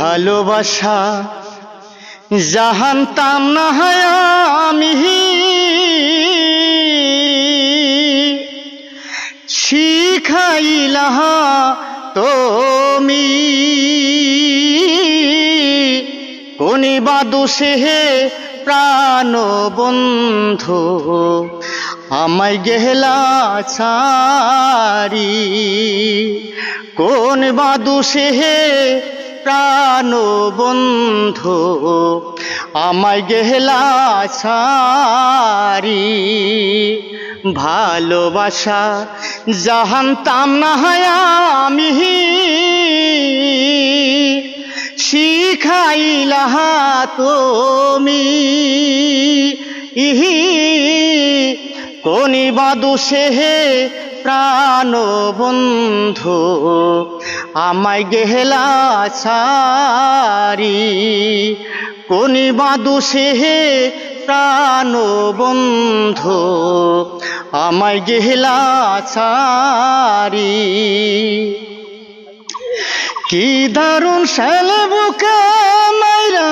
ভালোবাসা, জাহানতাম না হয় আমি। শিখাইলা তুমি কোনি বাদুসে হে প্রাণ বন্ধু, আমায় গেহলা ছাড়ি। কোন বাদুসে হে প্রাণ বন্ধু আমায় গেহলা ছাড়ি ভালোবাসা জাহানতাম না আমি। শিখাইলা তুমি, ইহি, কোনি বাদুসে হে প্রাণ বন্ধু আমায় গেহেলা ছাড়ি। কোনি বাদুসে হে প্রাণ বন্ধু আমায় গেহেলা সারি কি দারুণ শালে বুকে মাইরা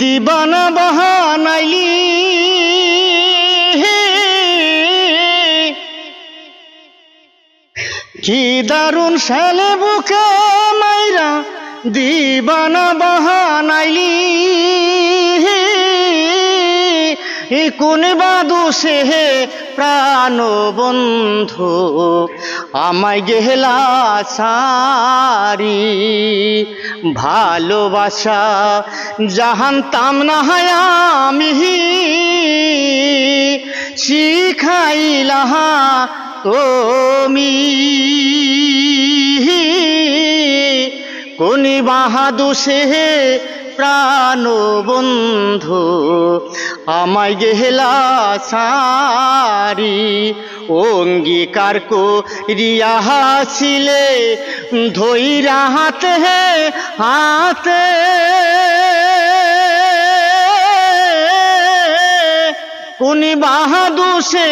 দিবানা বাহানাইলি। কি দারুণ শালে বুকে মাইরা দিবানা বাহানাইলি। এ কোন বাদুসে হে প্রাণ বন্ধু আমায় গেহলা সারি। ভালোবাসা জাহানতাম না হয় আমি শিখাইলা তুমি কোনি বাহাদুসে প্রাণ বন্ধু, আমায় গেহলা সারি, অঙ্গীকার করিয়া হাসিলে ধৈরা হাতে হাতে। উনি বাহাদুসে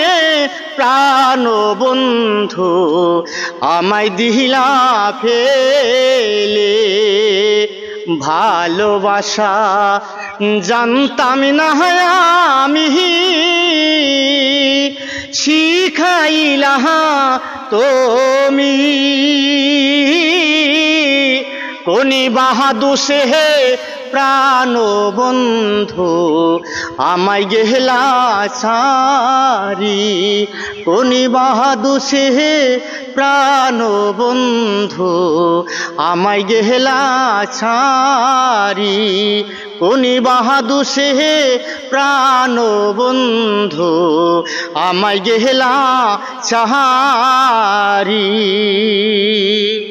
প্রাণ বন্ধু আমায় দিহিলা ফেলে। ভালোবাসা জানতাম না আমি। শিখাইলা তুমি। কোনি বাহাদুসে হে প্রাণ বন্ধু আমায় গেহলা সারি। কোনি বাহাদুসে হে প্রাণ বন্ধু আমায় গেহলা সারি। কোনি বাহাদুসে হে প্রাণ বন্ধু আমায় গেহলা চাহারি